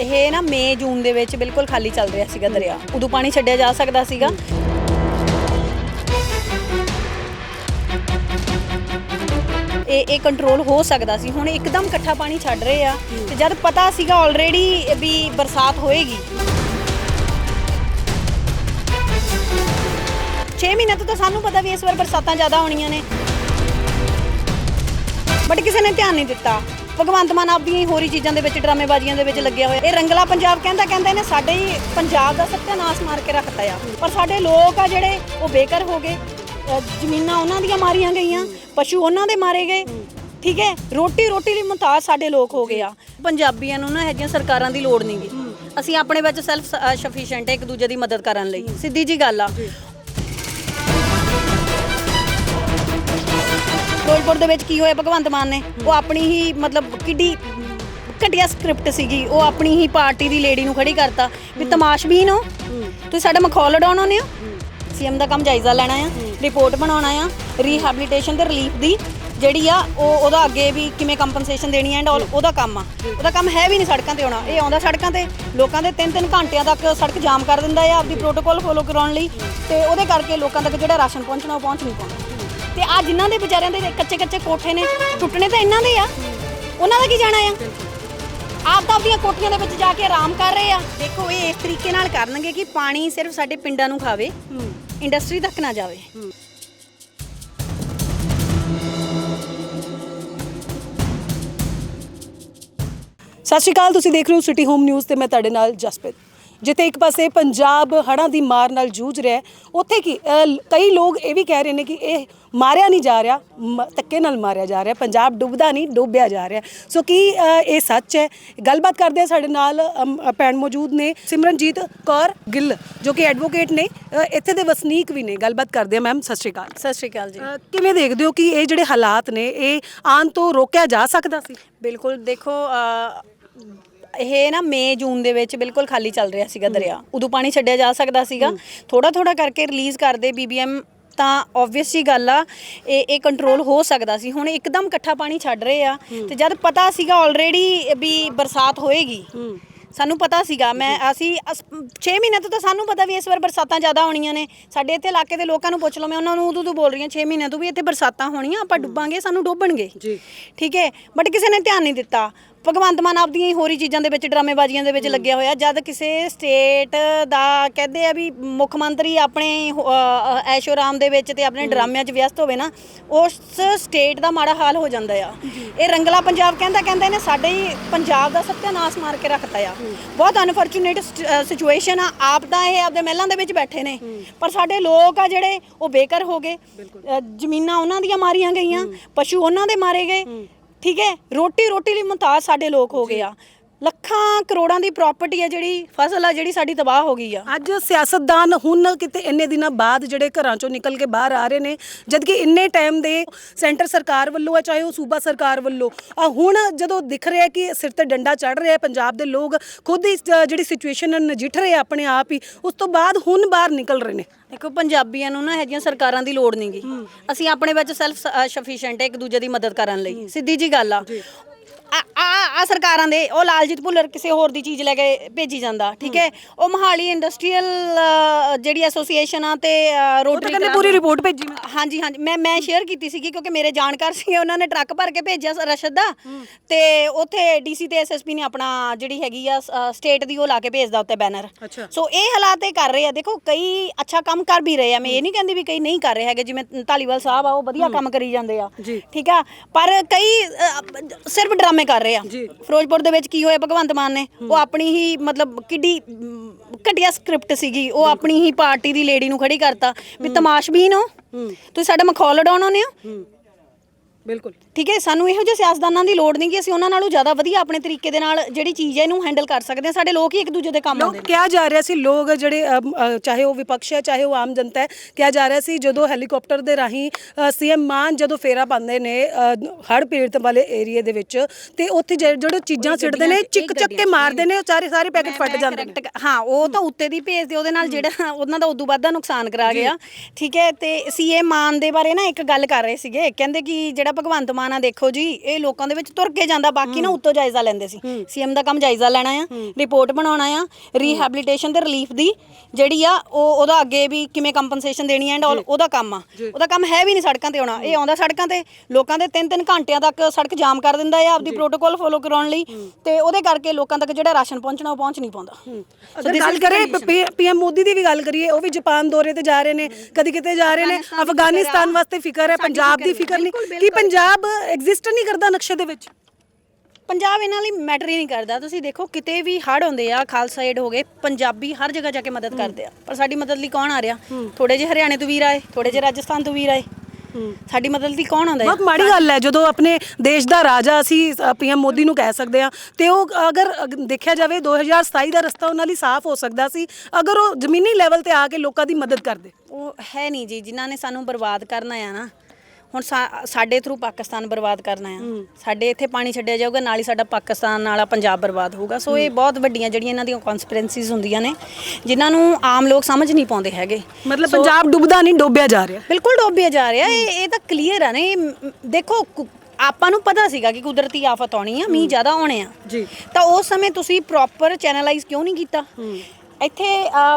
ਇਹ ਨਾ ਮਈ, ਜੂਨ ਦੇ ਵਿੱਚ ਬਿਲਕੁਲ ਖਾਲੀ ਚੱਲ ਰਿਹਾ ਸੀਗਾ ਦਰਿਆ। ਉਦੋਂ ਪਾਣੀ ਛੱਡਿਆ ਜਾ ਸਕਦਾ ਸੀਗਾ। ਇਹ ਇਹ ਕੰਟਰੋਲ ਹੋ ਸਕਦਾ ਸੀ। ਹੁਣ ਇੱਕਦਮ ਇਕੱਠਾ ਪਾਣੀ ਛੱਡ ਰਹੇ ਆ। ਤੇ ਜਦ ਪਤਾ ਸੀਗਾ ਆਲਰੇਡੀ ਵੀ ਬਰਸਾਤ ਹੋਏਗੀ। 6 ਮਹੀਨੇ ਤੋਂ ਤਾਂ ਸਾਨੂੰ ਪਤਾ ਵੀ ਇਸ ਵਾਰ ਬਰਸਾਤਾਂ ਜ਼ਿਆਦਾ ਹੋਣੀਆਂ ਨੇ। ਬਟ ਕਿਸੇ ਨੇ ਧਿਆਨ ਨਹੀਂ ਦਿੱਤਾ। ਭਗਵੰਤ ਮਾਨ ਆਪਦੀਆਂ ਹੀ ਹੋਰੀ ਚੀਜ਼ਾਂ ਦੇ ਵਿੱਚ, ਡਰਾਮੇਬਾਜ਼ੀਆਂ ਦੇ ਵਿੱਚ ਲੱਗਿਆ ਹੋਇਆ। ਇਹ ਰੰਗਲਾ ਪੰਜਾਬ ਕਹਿੰਦਾ, ਕਹਿੰਦੇ ਨੇ ਸਾਡੇ ਹੀ ਪੰਜਾਬ ਦਾ ਸੱਤਿਆਨਾਸ਼ ਮਾਰ ਕੇ ਰੱਖਤਾ ਆ। ਪਰ ਸਾਡੇ ਲੋਕ ਆ ਜਿਹੜੇ, ਉਹ ਬੇਘਰ ਹੋ ਗਏ। ਜ਼ਮੀਨਾਂ ਉਹਨਾਂ ਦੀਆਂ ਮਾਰੀਆਂ ਗਈਆਂ, ਪਸ਼ੂ ਉਹਨਾਂ ਦੇ ਮਾਰੇ ਗਏ। ਠੀਕ ਹੈ? ਰੋਟੀ ਰੋਟੀ ਲਈ ਮੁਹਤਾਜ ਸਾਡੇ ਲੋਕ ਹੋ ਗਏ ਆ। ਪੰਜਾਬੀਆਂ ਨੂੰ ਨਾ ਇਹ ਜਿਹੀਆਂ ਸਰਕਾਰਾਂ ਦੀ ਲੋੜ ਨਹੀਂਗੀ ਅਸੀਂ ਆਪਣੇ ਵਿੱਚ ਸੈਲਫ ਸਫੀਸ਼ੀਐਂਟ ਇੱਕ ਦੂਜੇ ਦੀ ਮਦਦ ਕਰਨ ਲਈ। ਸਿੱਧੀ ਜੀ ਗੱਲ ਆ। ਫਿਰੋਜ਼ਪੁਰ ਦੇ ਵਿੱਚ ਕੀ ਹੋਇਆ ਭਗਵੰਤ ਮਾਨ ਨੇ ਉਹ ਆਪਣੀ ਹੀ ਮਤਲਬ ਕਿੱਡੀ ਘਟੀਆ ਸਕ੍ਰਿਪਟ ਸੀਗੀ ਉਹ ਆਪਣੀ ਹੀ ਪਾਰਟੀ ਦੀ ਲੇਡੀ ਨੂੰ ਖੜੀ ਕਰਤਾ ਵੀ ਤਮਾਸ਼ਬੀਨ ਹੋ ਤੁਸੀਂ ਸਾਡਾ ਮਖੌਲ ਉਡਾਉਣ ਆਉਂਦੇ ਹੋ? ਸੀਐਮ ਦਾ ਕੰਮ ਜਾਇਜ਼ਾ ਲੈਣਾ ਆ ਰਿਪੋਰਟ ਬਣਾਉਣਾ ਆ ਰੀਹੈਬਿਲਿਟੇਸ਼ਨ ਤੇ ਰਿਲੀਫ ਦੀ ਜਿਹੜੀ ਆ ਉਹ ਉਹਦਾ ਅੱਗੇ ਵੀ ਕਿਵੇਂ ਕੰਪਨਸੇਸ਼ਨ ਦੇਣੀ ਐਂਡ ਉਹਦਾ ਕੰਮ ਆ। ਉਹਦਾ ਕੰਮ ਹੈ ਵੀ ਨਹੀਂ ਸੜਕਾਂ ਤੇ ਆਉਣਾ ਇਹ ਆਉਂਦਾ ਸੜਕਾਂ ਤੇ ਲੋਕਾਂ ਦੇ 3-3 ਘੰਟਿਆਂ ਤੱਕ ਸੜਕ ਜਾਮ ਕਰ ਦਿੰਦਾ ਆ ਆਪਦੀ ਪ੍ਰੋਟੋਕਾਲ ਫੋਲੋ ਕਰਾਉਣ ਲਈ ਤੇ ਉਹਦੇ ਕਰਕੇ ਲੋਕਾਂ ਤੱਕ ਜਿਹੜਾ ਰਾਸ਼ਨ ਪਹੁੰਚਣਾ ਉਹ ਪਹੁੰਚ ਨਹੀਂ ਪਾਉਂਦਾ। ਤੇ ਆ ਜਿਨ੍ਹਾਂ ਦੇ ਵਿਚਾਰਿਆਂ ਦੇ ਕੱਚੇ ਕੱਚੇ ਕੋਠੇ ਨੇ ਟੁੱਟਣੇ ਤਾਂ ਇਹਨਾਂ ਦੇ ਆ। ਉਹਨਾਂ ਦਾ ਕੀ ਜਾਣਾ ਆ? ਆਪ ਤਾਂ ਆਪਣੀਆਂ ਕੋਠੀਆਂ ਦੇ ਵਿੱਚ ਜਾ ਕੇ ਆਰਾਮ ਕਰ ਰਹੇ ਆ। ਦੇਖੋ ਇਹ ਇਸ ਤਰੀਕੇ ਨਾਲ ਕਰਨਗੇ ਕਿ ਪਾਣੀ ਸਿਰਫ ਸਾਡੇ ਪਿੰਡਾਂ ਨੂੰ ਖਾਵੇ ਇੰਡਸਟਰੀ ਤੱਕ ਨਾ ਜਾਵੇ। ਸਤਿ ਸ਼੍ਰੀ ਅਕਾਲ ਤੁਸੀਂ ਦੇਖ ਰਹੇ ਹੋ ਸਿਟੀ ਹੋਮ ਨਿਊਜ਼ ਤੇ ਮੈਂ ਤੁਹਾਡੇ ਨਾਲ ਜਸਪ੍ਰੀਤ। ਜਿੱਥੇ ਇੱਕ ਪਾਸੇ ਪੰਜਾਬ ਹੜ੍ਹਾਂ ਦੀ ਮਾਰ ਨਾਲ ਜੂਝ ਰਿਹਾ ਹੈ, ਉੱਥੇ ਕੀ ਅ, ਕਈ ਲੋਕ ਇਹ ਵੀ ਕਹਿ ਰਹੇ ਨੇ ਕਿ ਇਹ ਮਾਰਿਆ ਨਹੀਂ ਜਾ ਰਿਹਾ ਮ- ਧੱਕੇ ਨਾਲ ਮਾਰਿਆ ਜਾ ਰਿਹਾ ਪੰਜਾਬ ਡੁੱਬਦਾ ਨਹੀਂ ਡੁੱਬਿਆ ਜਾ ਰਿਹਾ। ਸੋ ਕੀ ਅ, ਇਹ ਸੱਚ ਹੈ? ਗੱਲਬਾਤ ਕਰਦੇ ਆ ਸਾਡੇ ਨਾਲ ਅਮ, ਅ, ਭੈਣ ਮੌਜੂਦ ਨੇ ਸਿਮਰਨਜੀਤ ਕੌਰ ਗਿੱਲ ਜੋ ਕਿ ਐਡਵੋਕੇਟ ਨੇ ਅ, ਇੱਥੇ ਦੇ ਵਸਨੀਕ ਵੀ ਨੇ। ਗੱਲਬਾਤ ਕਰਦੇ ਆ ਮੈਮ ਸਤਿ ਸ਼੍ਰੀ ਅਕਾਲ। ਸਤਿ ਸ਼੍ਰੀ ਅਕਾਲ ਜੀ। ਅ, ਕਿਵੇਂ ਦੇਖਦੇ ਹੋ ਕਿ ਇਹ ਜਿਹੜੇ ਹਾਲਾਤ ਨੇ ਇਹ ਆਉਣ ਤੋਂ ਰੋਕਿਆ ਜਾ ਸਕਦਾ ਸੀ? ਬਿਲਕੁਲ ਦੇਖੋ ਅ, ਇਹ ਨਾ ਮਈ ਜੂਨ ਦੇ ਵਿੱਚ ਬਿਲਕੁਲ ਖਾਲੀ ਚੱਲ ਰਿਹਾ ਸੀਗਾ ਦਰਿਆ। ਉਦੋਂ ਪਾਣੀ ਛੱਡਿਆ ਜਾ ਸਕਦਾ ਸੀਗਾ। ਥੋੜਾ ਥੋੜਾ ਕਰਕੇ ਰਿਲੀਜ਼ ਕਰਦੇ ਬੀਬੀਐਮ ਤਾਂ ਆਬਵੀਅਸ ਹੀ ਗੱਲ ਆ ਇਹ ਇਹ ਕੰਟਰੋਲ ਹੋ ਸਕਦਾ ਸੀ। ਹੁਣ ਇੱਕਦਮ ਇਕੱਠਾ ਪਾਣੀ ਛੱਡ ਰਹੇ ਆ। ਤੇ ਜਦ ਪਤਾ ਸੀਗਾ ਆਲਰੇਡੀ ਵੀ ਬਰਸਾਤ ਹੋਏਗੀ ਸਾਨੂੰ ਪਤਾ ਸੀਗਾ। ਮੈਂ ਅਸੀਂ 6 ਮਹੀਨੇ ਤੋਂ ਤਾਂ ਸਾਨੂੰ ਪਤਾ ਵੀ ਇਸ ਵਾਰ ਬਰਸਾਤਾਂ ਜ਼ਿਆਦਾ ਹੋਣੀਆਂ ਨੇ। ਸਾਡੇ ਇੱਥੇ ਇਲਾਕੇ ਦੇ ਲੋਕਾਂ ਨੂੰ ਪੁੱਛ ਲਓ ਮੈਂ ਉਹਨਾਂ ਨੂੰ ਉਦੋਂ ਤੋਂ ਬੋਲ ਰਹੀ ਹਾਂ 6 ਮਹੀਨਿਆਂ ਤੋਂ ਵੀ ਇੱਥੇ ਬਰਸਾਤਾਂ ਹੋਣੀਆਂ ਆਪਾਂ ਡੁੱਬਾਂਗੇ ਸਾਨੂੰ ਡੋਬਣਗੇ। ਜੀ। ਠੀਕ ਹੈ? ਬਟ ਕਿਸੇ ਨੇ ਧਿਆਨ ਨਹੀਂ ਦਿੱਤਾ। ਭਗਵੰਤ ਮਾਨ ਆਪਦੀਆਂ ਹੀ ਹੋਰੀ ਚੀਜ਼ਾਂ ਦੇ ਵਿੱਚ ਡਰਾਮੇਬਾਜ਼ੀਆਂ ਦੇ ਵਿੱਚ ਲੱਗਿਆ ਹੋਇਆ। ਜਦ ਕਿਸੇ ਸਟੇਟ ਦਾ ਕਹਿੰਦੇ ਆ ਵੀ ਮੁੱਖ ਮੰਤਰੀ ਆਪਣੇ ਹੋ- ਅ, ਅ, ਐਸ਼ੋ ਆਰਾਮ ਦੇ ਵਿੱਚ ਤੇ ਆਪਣੇ ਡਰਾਮਿਆਂ 'ਚ ਵਿਅਸਤ ਹੋਵੇ ਨਾ ਉਸ ਸਟੇਟ ਦਾ ਮਾੜਾ ਹਾਲ ਹੋ ਜਾਂਦਾ ਆ। ਇਹ ਰੰਗਲਾ ਪੰਜਾਬ ਕਹਿੰਦਾ ਕਹਿੰਦੇ ਨੇ ਸਾਡੇ ਹੀ ਪੰਜਾਬ ਦਾ ਸੱਤਿਆਨਾਸ਼ ਮਾਰ ਕੇ ਰੱਖਤਾ ਆ। ਬਹੁਤ ਅਨਫੋਰਚੂਨੇਟ ਸਿਚੁਏਸ਼ਨ ਆ। ਆਪ ਤਾਂ ਇਹ ਆਪਦੇ ਮਹਿਲਾਂ ਦੇ ਵਿੱਚ ਬੈਠੇ ਨੇ। ਪਰ ਸਾਡੇ ਲੋਕ ਆ ਜਿਹੜੇ ਉਹ ਬੇਘਰ ਹੋ ਗਏ। ਜ਼ਮੀਨਾਂ ਉਹਨਾਂ ਦੀਆਂ ਮਾਰੀਆਂ ਗਈਆਂ। ਪਸ਼ੂ ਉਹਨਾਂ ਦੇ ਮਾਰੇ ਗਏ। ਠੀਕ ਹੈ? ਰੋਟੀ ਰੋਟੀ ਲਈ ਮੁਹਤਾਜ ਸਾਡੇ ਲੋਕ ਹੋ ਗਏ ਆ। ਲੱਖਾਂ ਕਰੋੜਾਂ ਦੀ ਪ੍ਰਾਪਰਟੀ ਹੈ ਜਿਹੜੀ ਫਸਲ ਆ ਜਿਹੜੀ ਸਾਡੀ ਤਬਾਹ ਹੋ ਗਈ ਆ। ਅੱਜ ਸਿਆਸਤਦਾਨ ਹੁਣ ਕਿਤੇ ਇੰਨੇ ਦਿਨਾਂ ਬਾਅਦ ਜਿਹੜੇ ਘਰਾਂ ਚੋਂ ਨਿਕਲ ਕੇ ਬਾਹਰ ਆ ਰਹੇ ਨੇ ਜਦਕਿ ਇੰਨੇ ਟਾਈਮ ਦੇ ਸੈਂਟਰ ਸਰਕਾਰ ਵੱਲੋਂ ਆ ਚਾਹੇ ਉਹ ਸੂਬਾ ਸਰਕਾਰ ਵੱਲੋਂ ਆ ਹੁਣ ਜਦੋਂ ਦਿਖ ਰਿਹਾ ਕਿ ਸਿਰ ਤੇ ਡੰਡਾ ਚੜ ਰਿਹਾ ਪੰਜਾਬ ਦੇ ਲੋਕ ਖੁਦ ਹੀ ਇਸ, ਜਿਹੜੀ ਸਿਚੁਏਸ਼ਨ ਨਾਲ ਨਜਿੱਠ ਰਹੇ ਆ ਆਪਣੇ ਆਪ ਹੀ ਉਸ ਤੋਂ ਬਾਅਦ ਹੁਣ ਬਾਹਰ ਨਿਕਲ ਰਹੇ ਨੇ। ਦੇਖੋ ਪੰਜਾਬੀਆਂ ਨੂੰ ਨਾ ਇਹ ਜਿਹੀਆਂ ਸਰਕਾਰਾਂ ਦੀ ਲੋੜ ਨਹੀਂਗੀ ਅਸੀਂ ਆਪਣੇ ਵਿੱਚ ਸੈਲਫ ਸਫੀਸ਼ੀਐਂਟ ਇੱਕ ਦੂਜੇ ਦੀ ਮਦਦ ਕਰਨ ਲਈ। ਸਿੱਧੀ ਜੀ ਗੱਲ ਆ। ਆ ਆ- ਸਰਕਾਰਾਂ ਦੇ ਉਹ ਲਾਲਜੀਤ ਭੁੱਲਰ ਕਿਸੇ ਹੋਰ ਦੀ ਚੀਜ਼ ਲੈ ਕੇ ਭੇਜੀ ਜਾਂਦਾ ਠੀਕ ਹੈ? ਉਹ ਮਹਾਲੀ ਇੰਡਸਟਰੀਅਲ ਜਿਹੜੀ ਐਸੋਸੀਏਸ਼ਨ ਆ ਤੇ ਰੋਟਰੀ ਕਹਿੰਦੇ ਪੂਰੀ ਰਿਪੋਰਟ ਭੇਜੀ ਮੈਂ। ਹਾਂਜੀ ਹਾਂਜੀ ਮੈਂ ਮੈਂ ਸ਼ੇਅਰ ਕੀਤੀ ਸੀਗੀ ਕਿਉਂਕਿ ਮੇਰੇ ਜਾਣਕਾਰ ਸੀਗੇ ਉਹਨਾਂ ਨੇ ਟਰੱਕ ਭਰ ਕੇ ਭੇਜਿਆ ਸ- ਰਸ਼ਦ ਦਾ। ਤੇ ਉੱਥੇ ਡੀਸੀ ਤੇ ਐਸਐਸਪੀ ਨੇ ਆਪਣਾ ਜਿਹੜੀ ਹੈਗੀ ਆ ਸਟੇਟ ਦੀ ਉਹ ਲਾ ਕੇ ਭੇਜਦਾ ਉੱਤੇ ਬੈਨਰ। ਸੋ ਇਹ ਹਾਲਾਤ ਇਹ ਕਰ ਰਹੇ ਆ। ਦੇਖੋ ਕਈ ਅੱਛਾ ਕੰਮ ਕਰ ਵੀ ਰਹੇ ਆ। ਮੈਂ ਇਹ ਨਹੀਂ ਕਹਿੰਦੀ ਵੀ ਕਈ ਨਹੀਂ ਕਰ ਰਹੇ ਹੈਗੇ ਜਿਵੇਂ ਧਾਲੀਵਾਲ ਸਾਹਿਬ ਆ ਉਹ ਵਧੀਆ ਕੰਮ ਕਰੀ ਜਾਂਦੇ ਆ। ਠੀਕ ਆ? ਪਰ ਕਈ ਸਿਰਫ ਡਰਾਮੇ ਕਰ ਰਹੇ ਆ। ਫਿਰੋਜ਼ਪੁਰ ਦੇ ਵਿੱਚ ਕੀ ਹੋਇਆ ਭਗਵੰਤ ਮਾਨ ਨੇ ਉਹ ਆਪਣੀ ਹੀ ਮਤਲਬ ਕਿੱਡੀ ਘਟੀਆ ਸਕ੍ਰਿਪਟ ਸੀਗੀ ਉਹ ਆਪਣੀ ਹੀ ਪਾਰਟੀ ਦੀ ਲੇਡੀ ਨੂੰ ਖੜੀ ਕਰਤਾ ਵੀ ਤਮਾਸ਼ਬੀਨ ਹੋ। ਤੁਸੀਂ ਸਾਡਾ ਮਖੌਲ ਉਡਾਉਣ ਆਉਂਦੇ ਹੋ। ਬਿਲਕੁਲ। ਠੀਕ ਹੈ ਸਾਨੂੰ ਇਹੋ ਜਿਹੇ ਸਿਆਸਤਦਾਨਾਂ ਦੀ ਲੋੜ ਨਹੀਂ ਕਿ ਅਸੀਂ ਉਹਨਾਂ ਨਾਲੋਂ ਜ਼ਿਆਦਾ ਵਧੀਆ ਆਪਣੇ ਤਰੀਕੇ ਦੇ ਨਾਲ ਜਿਹੜੀ ਚੀਜ਼ ਹੈ ਇਹਨੂੰ ਹੈਂਡਲ ਕਰ ਸਕਦੇ ਹਾਂ। ਸਾਡੇ ਲੋਕ ਹੀ ਇੱਕ ਦੂਜੇ ਦੇ ਕੰਮ ਆਉਂਦੇ ਲੋਕ ਨੇ। ਕਿਹਾ ਜਾ ਰਿਹਾ ਸੀ ਲੋਕ ਜਿਹੜੇ ਅਮ, ਅ, ਚਾਹੇ ਉਹ ਵਿਪਕਸ਼ ਹੈ ਚਾਹੇ ਉਹ ਆਮ ਜਨਤਾ ਹੈ ਕਿਹਾ ਜਾ ਰਿਹਾ ਸੀ ਜਦੋਂ ਹੈਲੀਕਾਪਟਰ ਦੇ ਰਾਹੀਂ ਸੀਐਮ ਮਾਨ ਜਦੋਂ ਫੇਰਾ ਪਾਉਂਦੇ ਨੇ ਹੜ ਪੀੜਤ ਵਾਲੇ ਏਰੀਆ ਦੇ ਵਿੱਚ ਤੇ ਉੱਥੇ ਜਿਹੜੇ ਜਿਹੜੇ ਚੀਜ਼ਾਂ ਸਿੱਟਦੇ ਨੇ ਚਿੱਕ ਚੱਕ ਕੇ ਮਾਰਦੇ ਨੇ ਉਹ ਸਾਰੇ ਸਾਰੇ ਪੈਕੇਟ ਫਟ ਜਾਂਦੇ ਨੇ। ਹਾਂ ਉਹ ਤਾਂ ਉੱਤੇ ਦੀ ਭੇਜਦੇ ਉਹਦੇ ਨਾਲ ਜਿਹੜਾ ਉਹਨਾਂ ਦਾ ਉਦੋਂ ਵੱਧ ਦਾ ਨੁਕਸਾਨ ਕਰਾ ਗਿਆ। ਠੀਕ ਹੈ ਤੇ ਸੀਏ ਮਾਨ ਦੇ ਬਾਰੇ ਨਾ ਇੱਕ ਗੱਲ ਕਰ ਰਹੇ ਸੀਗੇ। ਕਹਿੰਦੇ ਕਿ ਜਿਹੜਾ ਭਗਵੰਤ ਮਾਨ ਆ ਦੇਖੋ ਜੀ ਇਹ ਲੋਕਾਂ ਦੇ ਵਿੱਚ ਤੁਰ ਕੇ ਜਾਂਦਾ ਬਾਕੀ ਨਾ ਉੱਤੋਂ ਜਾਇਜ਼ਾ ਲੈਂਦੇ ਸੀ। ਸੀਐਮ ਦਾ ਕੰਮ ਜਾਇਜ਼ਾ ਲੈਣਾ ਆ ਰਿਪੋਰਟ ਬਣਾਉਣਾ ਆ ਰੀਹੈਬਿਲਿਟੇਸ਼ਨ ਤੇ ਰਿਲੀਫ ਦੀ ਜਿਹੜੀ ਆ ਉਹ ਉਹਦਾ ਅੱਗੇ ਵੀ ਕਿਵੇਂ ਕੰਪਨਸੇਸ਼ਨ ਦੇਣੀ ਐਂਡ ਉਹਦਾ ਕੰਮ ਆ। ਉਹਦਾ ਕੰਮ ਹੈ ਵੀ ਨਹੀਂ ਸੜਕਾਂ ਤੇ ਆਉਣਾ। ਇਹ ਆਉਂਦਾ ਸੜਕਾਂ ਤੇ ਲੋਕਾਂ ਦੇ 3-3 ਘੰਟਿਆਂ ਤੱਕ ਸੜਕ ਜਾਮ ਕਰ ਦਿੰਦਾ ਆ ਆਪਦੀ ਪ੍ਰੋਟੋਕਾਲ ਫੋਲੋ ਕਰਾਉਣ ਲਈ ਤੇ ਉਹਦੇ ਕਰਕੇ ਲੋਕਾਂ ਤੱਕ ਜਿਹੜਾ ਰਾਸ਼ਨ ਪਹੁੰਚਣਾ ਉਹ ਪਹੁੰਚ ਨਹੀਂ ਪਾਉਂਦਾ। ਅਗਰ ਗੱਲ ਕਰੇ ਪੀਐਮ ਮੋਦੀ ਦੀ ਵੀ ਗੱਲ ਕਰੀਏ ਉਹ ਵੀ ਜਾਪਾਨ ਦੌਰੇ ਤੇ ਜਾ ਰਹੇ ਨੇ ਕਦੀ ਕਿਤੇ ਜਾ ਰਹੇ ਨੇ ਅਫਗਾਨਿਸਤਾਨ ਵਾਸਤੇ ਫਿਕਰ ਹੈ ਪੰਜਾਬ ਦੀ ਫਿਕਰ ਨਹੀਂ। ਕੀ ਪੰਜਾਬ ਐਗਜ਼ਿਸਟ ਨਹੀਂ ਕਰਦਾ ਨਕਸ਼ੇ ਦੇ ਵਿੱਚ। ਪੰਜਾਬ ਇਹਨਾਂ ਲਈ ਮੈਟਰ ਹੀ ਨਹੀਂ ਕਰਦਾ। ਤੁਸੀਂ ਦੇਖੋ ਕਿਤੇ ਵੀ ਹੜ ਹੁੰਦੇ ਆ ਖਾਲਸਾ ਏਡ ਹੋ ਗਏ ਪੰਜਾਬੀ ਹਰ ਜਗ੍ਹਾ ਜਾ ਕੇ ਮਦਦ ਕਰਦੇ ਆ। ਪਰ ਸਾਡੀ ਮਦਦ ਲਈ ਕੌਣ ਆ ਰਿਹਾ? ਥੋੜੇ ਜਿਹੇ ਹਰਿਆਣੇ ਤੋਂ ਵੀਰ ਆਏ ਥੋੜੇ ਜਿਹੇ ਰਾਜਸਥਾਨ ਤੋਂ ਵੀਰ ਆਏ ਸਾਡੀ ਮਦਦ ਲਈ ਕੌਣ ਆਉਂਦਾ ਹੈ? ਬਹੁਤ ਮਾੜੀ ਗੱਲ ਹੈ। ਜਦੋਂ ਆਪਣੇ ਦੇਸ਼ ਦਾ ਰਾਜਾ ਅਸੀਂ ਪੀਐਮ ਮੋਦੀ ਨੂੰ ਕਹਿ ਸਕਦੇ ਹਾਂ ਤੇ ਉਹ ਅਗਰ ਅਗ- ਦੇਖਿਆ ਜਾਵੇ 2027 ਦਾ ਰਸਤਾ ਉਹਨਾਂ ਲਈ ਸਾਫ਼ ਹੋ ਸਕਦਾ ਸੀ। ਅਗਰ ਉਹ ਜ਼ਮੀਨੀ ਲੈਵਲ ਤੇ ਆ ਕੇ ਲੋਕਾਂ ਦੀ ਮਦਦ ਕਰਦੇ। ਉਹ ਹੈ ਨਹੀਂ ਜੀ। ਜਿਨ੍ਹਾਂ ਨੇ ਸਾਨੂੰ ਬਰਬਾਦ ਕਰਨਾ ਆ ਨਾ ਹੁਣ ਸਾਡੇ ਥਰੂ ਪਾਕਿਸਤਾਨ ਬਰਬਾਦ ਕਰਨਾ ਆ। ਸਾਡੇ ਇੱਥੇ ਪਾਣੀ ਛੱਡਿਆ ਜਾਊਗਾ ਨਾਲ ਹੀ ਸਾਡਾ ਪਾਕਿਸਤਾਨ ਨਾਲਾ ਪੰਜਾਬ ਬਰਬਾਦ ਹੋਊਗਾ। ਸੋ ਇਹ ਬਹੁਤ ਵੱਡੀਆਂ ਜਿਹੜੀਆਂ ਇਹਨਾਂ ਦੀਆਂ ਕਨਸਪੀਰੈਂਸੀਜ਼ ਹੁੰਦੀਆਂ ਨੇ ਜਿਨ੍ਹਾਂ ਨੂੰ ਆਮ ਲੋਕ ਸਮਝ ਨਹੀਂ ਪਾਉਂਦੇ ਹੈਗੇ। ਮਤਲਬ ਪੰਜਾਬ ਡੁੱਬਦਾ ਨਹੀਂ ਡੋਬਿਆ ਜਾ ਰਿਹਾ। ਬਿਲਕੁਲ ਡੋਬਿਆ ਜਾ ਰਿਹਾ। ਇਹ ਇਹ ਤਾਂ ਕਲੀਅਰ ਆ ਨਾ ਦੇਖੋ ਆਪਾਂ ਨੂੰ ਪਤਾ ਸੀਗਾ ਕਿ ਕੁਦਰਤੀ ਆਫਤ ਆਉਣੀ ਆ ਮੀਂਹ ਜ਼ਿਆਦਾ ਆਉਣੇ ਆ। ਜੀ। ਤਾਂ ਉਸ ਸਮੇਂ ਤੁਸੀਂ ਪ੍ਰੋਪਰ ਚੈਨਲਾਈਜ਼ ਕਿਉਂ ਨਹੀਂ ਕੀਤਾ? ਇੱਥੇ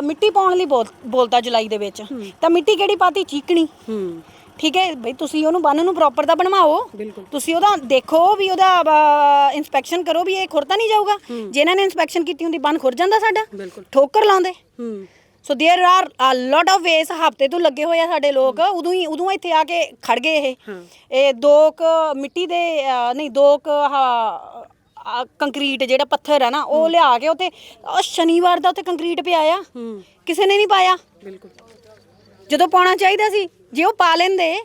ਮਿੱਟੀ ਪਾਉਣ ਲਈ ਬੋਲ ਬੋਲਤਾ ਜੁਲਾਈ ਦੇ ਵਿੱਚ। ਤਾਂ ਮਿੱਟੀ ਕਿਹੜੀ ਪਾਤੀ? ਚੀਕਣੀ। ਹੂੰ। ਠੀਕ ਹੈ ਬਈ ਤੁਸੀਂ ਉਹਨੂੰ ਬੰਨ ਨੂੰ ਪ੍ਰੋਪਰ ਦਾ ਬਣਵਾਓ। ਤੁਸੀਂ ਉਹਦਾ ਦੇਖੋ ਵੀ ਉਹਦਾ ਇਨਸਪੈਕਸ਼ਨ ਕਰੋ ਵੀ ਇਹ ਖੁਰਤਾ ਨਹੀਂ ਜਾਊਗਾ। ਜਿਨ੍ਹਾਂ ਨੇ ਇਨਸਪੈਕਸ਼ਨ ਕੀਤੀ ਹੁੰਦੀ ਬੰਨ ਖੁਰ ਜਾਂਦਾ ਸਾਡਾ। ਠੋਕਰ ਲਾਉਂਦੇ। ਸੋ ਦੇਰ ਆਰ ਅ ਲੋਟ ਆਫ ਵੇਸ ਹਫ਼ਤੇ ਤੋਂ ਲੱਗੇ ਹੋਏ ਆ ਸਾਡੇ ਲੋਕ। ਉਦੋਂ ਹੀ ਉਦੋਂ ਇੱਥੇ ਆ ਕੇ ਖੜ ਗਏ ਇਹ। ਇਹ ਦੋ ਕ ਮਿੱਟੀ ਦੇ ਨਹੀਂ ਦੋ ਕ ਕੰਕਰੀਟ ਜਿਹੜਾ ਪੱਥਰ ਹੈ ਨਾ ਉਹ ਲਿਆ ਕੇ ਉੱਤੇ ਸ਼ਨੀਵਾਰ ਦਾ ਉੱਤੇ ਕੰਕਰੀਟ ਪਿਆ ਆ। ਕਿਸੇ ਨੇ ਨਹੀਂ ਪਾਇਆ। ਬਿਲਕੁਲ। ਜਦੋਂ ਪਾਉਣਾ ਚਾਹੀਦਾ ਸੀ ਜੇ ਉਹ ਪਾ ਲੈਂਦੇ।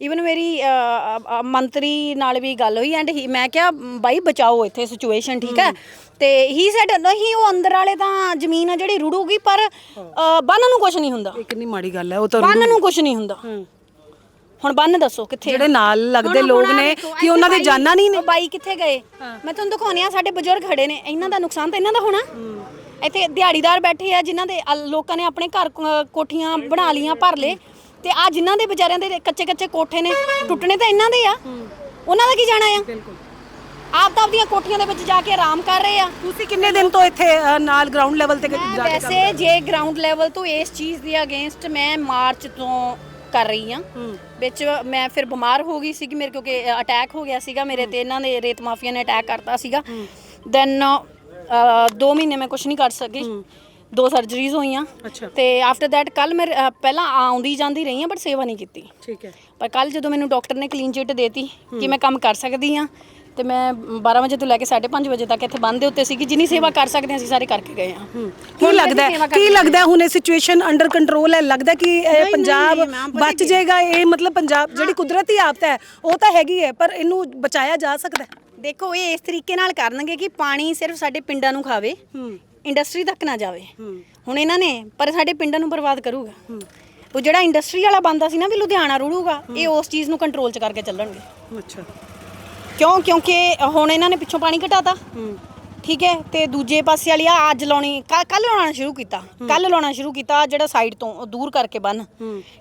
ਇਵਨ ਮੇਰੀ ਮੰਤਰੀ ਨਾਲ ਵੀ ਗੱਲ ਹੋਈ ਐਂਡ ਮੈਂ ਕਿਹਾ ਬਾਈ ਬਚਾਓ ਇੱਥੇ ਸਿਚੁਏਸ਼ਨ ਠੀਕ ਹੈ? ਤੇ ਹੀ ਸੈਡ ਨਹੀਂ ਉਹ ਅੰਦਰ ਵਾਲੇ ਤਾਂ ਜ਼ਮੀਨ ਆ ਜਿਹੜੀ ਰੁੜੂਗੀ ਪਰ ਬੰਨ ਨੂੰ ਕੁਝ ਨਹੀਂ ਹੁੰਦਾ। ਇਹ ਕਿੰਨੀ ਮਾੜੀ ਗੱਲ ਹੈ ਉਹ ਤਾਂ ਬੰਨ ਨੂੰ ਕੁਝ ਨਹੀਂ ਹੁੰਦਾ। ਹੁਣ ਬੰਨ ਦੱਸੋ ਕਿੱਥੇ ਜਿਹੜੇ ਨਾਲ ਲੱਗਦੇ ਲੋਕ ਨੇ ਕਿ ਉਹਨਾਂ ਦੇ ਜਾਨਾਂ ਨਹੀਂ ਨੇ? ਬਾਈ ਕਿੱਥੇ ਗਏ? ਮੈਂ ਤੁਹਾਨੂੰ ਦਿਖਾਉਣੀ ਆ ਸਾਡੇ ਬਜ਼ੁਰਗ ਖੜੇ ਨੇ ਇਹਨਾਂ ਦਾ ਨੁਕਸਾਨ ਤਾਂ ਇਹਨਾਂ ਦਾ ਹੋਣਾ। ਇੱਥੇ ਦਿਹਾੜੀਦਾਰ ਬੈਠੇ ਆ ਜਿਨ੍ਹਾਂ ਦੇ ਲੋਕਾਂ ਨੇ ਆਪਣੇ ਘਰ ਕੋ- ਕੋਠੀਆਂ ਬਣਾ ਲੀਆਂ ਭਰ ਲੇ ਤੇ ਆ ਜਿਨ੍ਹਾਂ ਦੇ ਵਿਚਾਰਿਆਂ ਦੇ ਕੱਚੇ ਕੱਚੇ ਕੋਠੇ ਨੇ ਟੁੱਟਣੇ ਤਾਂ ਇਹਨਾਂ ਦੇ ਆ। ਉਹਨਾਂ ਦਾ ਕੀ ਜਾਣਾ ਆ? ਬਿਲਕੁਲ। ਆਪ ਤਾਂ ਆਪਦੀਆਂ ਕੋਠੀਆਂ ਦੇ ਵਿੱਚ ਜਾ ਕੇ ਆਰਾਮ ਕਰ ਰਹੇ ਆ। ਤੁਸੀਂ ਕਿੰਨੇ ਦਿਨ ਤੋਂ ਇੱਥੇ ਅ, ਨਾਲ ਗਰਾਊਂਡ ਲੈਵਲ ਤੇ ਮੈਂ ਜਾ ਕੇ ਵੈਸੇ ਜੇ ਗਰਾਊਂਡ ਲੈਵਲ ਤੋਂ ਇਸ ਚੀਜ਼ ਦੇ ਅਗੇਂਸਟ ਮੈਂ ਮਾਰਚ ਤੋਂ ਕਰ ਰਹੀ ਹਾਂ। ਹੂੰ। ਵਿੱਚ ਮੈਂ ਫਿਰ ਬਿਮਾਰ ਹੋ ਗਈ ਸੀਗੀ ਮੇਰੇ ਕਿਉਂਕਿ ਅਟੈਕ ਹੋ ਗਿਆ ਸੀਗਾ ਮੇਰੇ ਤੇ। ਇਹਨਾਂ ਨੇ ਰੇਤ ਮਾਫੀਆ ਨੇ ਅਟੈਕ ਕਰਤਾ ਸੀਗਾ। ਦੈਨ 2 ਮਹੀਨੇ ਮੈਂ ਕੁਝ ਨਹੀਂ ਕਰ ਸਕੀ। ਦੋ ਸਰਜਰੀਜ਼ ਹੋਈਆਂ। ਅੱਛਾ। ਤੇ ਆਫਟਰ ਦੈਟ ਕੱਲ ਮੈਂ ਅ, ਪਹਿਲਾਂ ਆਉਂਦੀ ਜਾਂਦੀ ਰਹੀ ਹਾਂ ਬਟ ਸੇਵਾ ਨਹੀਂ ਕੀਤੀ। ਠੀਕ ਹੈ। ਪਰ ਕੱਲ ਜਦੋਂ ਮੈਨੂੰ ਡਾਕਟਰ ਨੇ ਕਲੀਨ ਚਿੱਟ ਦੇਤੀ ਕਿ ਮੈਂ ਕੰਮ ਕਰ ਸਕਦੀ ਹਾਂ ਤੇ ਮੈਂ 12 ਵਜੇ ਤੋਂ ਲੈ ਕੇ 5:30 ਵਜੇ ਤੱਕ ਇੱਥੇ ਬੰਦ ਦੇ ਉੱਤੇ ਸੀਗੀ ਜਿੰਨੀ ਸੇਵਾ ਕਰ ਸਕਦੇ ਹਾਂ ਅਸੀਂ ਸਾਰੇ ਕਰਕੇ ਗਏ ਹਾਂ। ਕੀ ਲੱਗਦਾ ਹੈ ਕੀ ਲੱਗਦਾ ਹੈ ਹੁਣ ਇਹ ਸਿਚੁਏਸ਼ਨ ਅੰਡਰ ਕੰਟਰੋਲ ਹੈ? ਲੱਗਦਾ ਕਿ ਇਹ ਨਹੀਂ, ਪੰਜਾਬ ਨਹੀਂ, ma'am, ਪਤਾ ਬਚ ਜਾਏਗਾ ਇਹ ਮਤਲਬ ਪੰਜਾਬ ਜਿਹੜੀ ਕੁਦਰਤੀ ਆਫਤ ਹੈ ਉਹ ਤਾਂ ਹੈਗੀ ਹੈ ਪਰ ਇਹਨੂੰ ਬਚਾਇਆ ਜਾ ਸਕਦਾ ਹੈ? ਦੇਖੋ ਇਹ ਇਸ ਤਰੀਕੇ ਨਾਲ ਕਰਨਗੇ ਕਿ ਪਾਣੀ ਸਿਰਫ ਸਾਡੇ ਪਿੰਡਾਂ ਨੂੰ ਖਾਵੇ ਹੂੰ। ਇੰਡਸਟਰੀ ਤੱਕ ਨਾ ਜਾਵੇ। ਹੂੰ। ਹੁਣ ਇਹਨਾਂ ਨੇ ਪਰ ਸਾਡੇ ਪਿੰਡਾਂ ਨੂੰ ਬਰਬਾਦ ਕਰੂਗਾ। ਉਹ ਜਿਹੜਾ ਇੰਡਸਟਰੀ ਵਾਲਾ ਬੰਦਾ ਸੀ ਨਾ ਵੀ ਲੁਧਿਆਣਾ ਰੁੜੂਗਾ ਇਹ ਉਸ ਚੀਜ਼ ਨੂੰ ਕੰਟਰੋਲ 'ਚ ਕਰਕੇ ਚੱਲਣਗੇ। ਅੱਛਾ। ਕਿਉਂ? ਕਿਉਂਕਿ ਹੁਣ ਇਹਨਾਂ ਨੇ ਪਿੱਛੋਂ ਪਾਣੀ ਘਟਾਤਾ। ਹੂੰ। ਠੀਕ ਹੈ? ਤੇ ਦੂਜੇ ਪਾਸੇ ਵਾਲੀ ਆ ਅੱਜ ਲਾਉਣੀ ਕੱਲ ਲਾਉਣਾ ਸ਼ੁਰੂ ਕੀਤਾ। ਕੱਲ ਲਾਉਣਾ ਸ਼ੁਰੂ ਕੀਤਾ ਜਿਹੜਾ ਸਾਈਡ ਤੋਂ ਉਹ ਦੂਰ ਕਰਕੇ ਬੰਨ।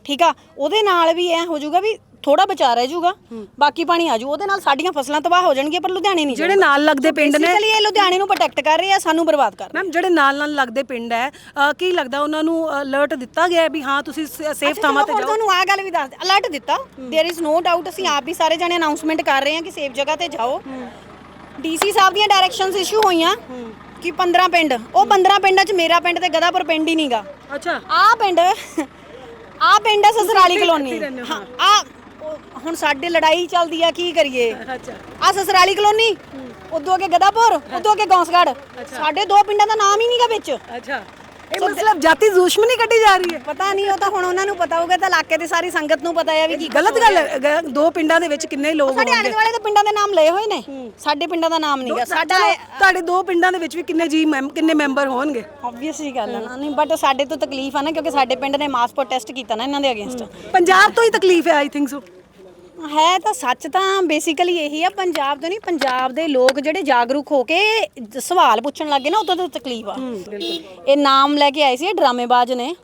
ਠੀਕ ਆ? ਉਹਦੇ ਨਾਲ ਵੀ ਐ ਹੋ ਜਾਊਗਾ ਵੀ ਥੋੜਾ ਬਚਾ ਰਹਿ ਜਾਊਗਾ ਬਾਕੀ ਪਾਣੀ ਆ ਜਾਊ ਉਹਦੇ ਨਾਲ ਸਾਡੀਆਂ ਫਸਲਾਂ ਤਬਾਹ ਹੋ ਜਾਣਗੀਆਂ ਪਰ ਲੁਧਿਆਣੇ ਨਹੀਂ ਜਿਹੜੇ ਨਾਲ ਲੱਗਦੇ ਪਿੰਡ ਨੇ ਬੇਸਿਕਲੀ ਇਹ ਲੁਧਿਆਣੇ ਨੂੰ ਪ੍ਰੋਟੈਕਟ ਕਰ ਰਹੇ ਆ ਸਾਨੂੰ ਬਰਬਾਦ ਕਰ ਰਹੇ ਮੈਮ ਜਿਹੜੇ ਨਾਲ ਨਾਲ ਲੱਗਦੇ ਪਿੰਡ ਹੈ ਅ, ਕੀ ਲੱਗਦਾ ਉਹਨਾਂ ਨੂੰ ਅਲਰਟ ਦਿੱਤਾ ਗਿਆ ਹੈ ਵੀ ਹਾਂ ਤੁਸੀਂ ਸੇਫ ਥਾਵਾਂ ਤੇ ਹੁਣ ਜਾਓ ਤੁਹਾਨੂੰ ਆ ਗੱਲ ਵੀ ਦੱਸ ਅਲਰਟ ਦਿੱਤਾ देयर इज नो ਡਾਊਟ ਅਸੀਂ ਆਪ ਵੀ ਸਾਰੇ ਜਣੇ ਅਨਾਉਂਸਮੈਂਟ ਕਰ ਰਹੇ ਹਾਂ ਕਿ ਸੇਫ ਜਗ੍ਹਾ ਤੇ ਜਾਓ ਡੀਸੀ ਸਾਹਿਬ ਦੀਆਂ ਡਾਇਰੈਕਸ਼ਨਸ ਇਸ਼ੂ ਹੋਈਆਂ ਕਿ 15 ਪਿੰਡ ਉਹ 15 ਪਿੰਡਾਂ 'ਚ ਮੇਰਾ ਪਿੰਡ ਤੇ ਗਦਾਪੁਰ ਪਿੰਡ ਹੀ ਨਹੀਂਗਾ ਅੱਛਾ ਆ ਪਿੰਡ ਆ ਪਿੰਡ ਹੈ ਸਸਰਾਲੀ ਕਲੋਨੀ ਇਕੱਠੇ ਰਹਿੰਦੇ ਹੋ, ਹਾਂ ਆ ਹੁਣ ਸਾਡੇ ਲੜਾਈ ਚੱਲਦੀ ਆ ਕੀ ਕਰੀਏ? ਅੱਛਾ। ਆ ਸਸਰਾਲੀ ਕਲੋਨੀ ਉਦੋਂ ਅੱਗੇ ਗਦਾਪੁਰ ਉਦੋਂ ਅੱਗੇ ਗੌਂਸਗੜ ਸਾਡੇ ਦੋ ਪਿੰਡਾਂ ਦਾ ਨਾਮ ਹੀ ਨਹੀਂਗਾ ਵਿੱਚ। ਅੱਛਾ। ਇਹ ਮਤਲਬ ਜਾਤੀ ਦੁਸ਼ਮਣੀ ਕੱਢੀ ਜਾ ਰਹੀ ਹੈ। ਪਤਾ ਨਹੀਂ ਉਹ ਤਾਂ ਹੁਣ ਉਹਨਾਂ ਨੂੰ ਪਤਾ ਹੋਊਗਾ ਤਾਂ ਇਲਾਕੇ ਦੀ ਸਾਰੀ ਸੰਗਤ ਨੂੰ ਪਤਾ ਹੈ ਵੀ ਕੀ ਗਲਤ ਗੱਲ ਹੈ। ਗ- ਦੋ ਪਿੰਡਾਂ ਦੇ ਵਿੱਚ ਕਿੰਨੇ ਲੋਕ ਸਾਡੇ ਆਲੇ ਦੁਆਲੇ ਦੇ ਪਿੰਡਾਂ ਦੇ ਨਾਮ ਲਏ ਹੋਏ ਨੇ। ਸਾਡੇ ਪਿੰਡਾਂ ਦਾ ਨਾਮ ਨਹੀਂਗਾ ਸਾਡਾ ਤੁਹਾਡੇ ਦੋ ਪਿੰਡਾਂ ਦੇ ਵਿੱਚ ਵੀ ਕਿੰਨੇ ਜੀ ਕਿੰਨੇ ਮੈਂਬਰ ਹੋਣਗੇ? ਆਬਵੀਅਸਲੀ ਗੱਲ ਹੈ। ਨਾ ਨਹੀਂ ਬਟ ਸਾਡੇ ਤੋਂ ਤਕਲੀਫ ਆ ਨਾ ਕਿਉਂਕਿ ਸਾਡੇ ਪਿੰਡ ਨੇ ਮਾਸ ਪ੍ਰੋਟੈਸਟ ਕੀਤਾ ਨਾ ਇਹਨਾਂ ਦੇ ਅਗੇਂਸਟ ਪੰਜਾਬ ਤੋਂ ਹੀ ਤਕਲੀਫ ਹੈ ਆਈ ਥਿੰਕ ਸੋ ਹੈ ਤਾਂ ਸੱਚ ਤਾਂ ਬੇਸਿਕਲੀ ਇਹੀ ਆ ਪੰਜਾਬ ਤੋਂ ਨਹੀਂ ਪੰਜਾਬ ਦੇ ਲੋਕ ਜਿਹੜੇ ਜਾਗਰੂਕ ਹੋ ਕੇ ਸਵਾਲ ਪੁੱਛਣ ਲੱਗੇ ਨਾ ਉਦੋਂ ਤੋਂ ਤਕਲੀਫ ਆ। ਇਹ ਨਾਮ ਲੈ ਕੇ ਆਏ ਸੀ ਇਹ ਡਰਾਮੇਬਾਜ਼ ਨੇ।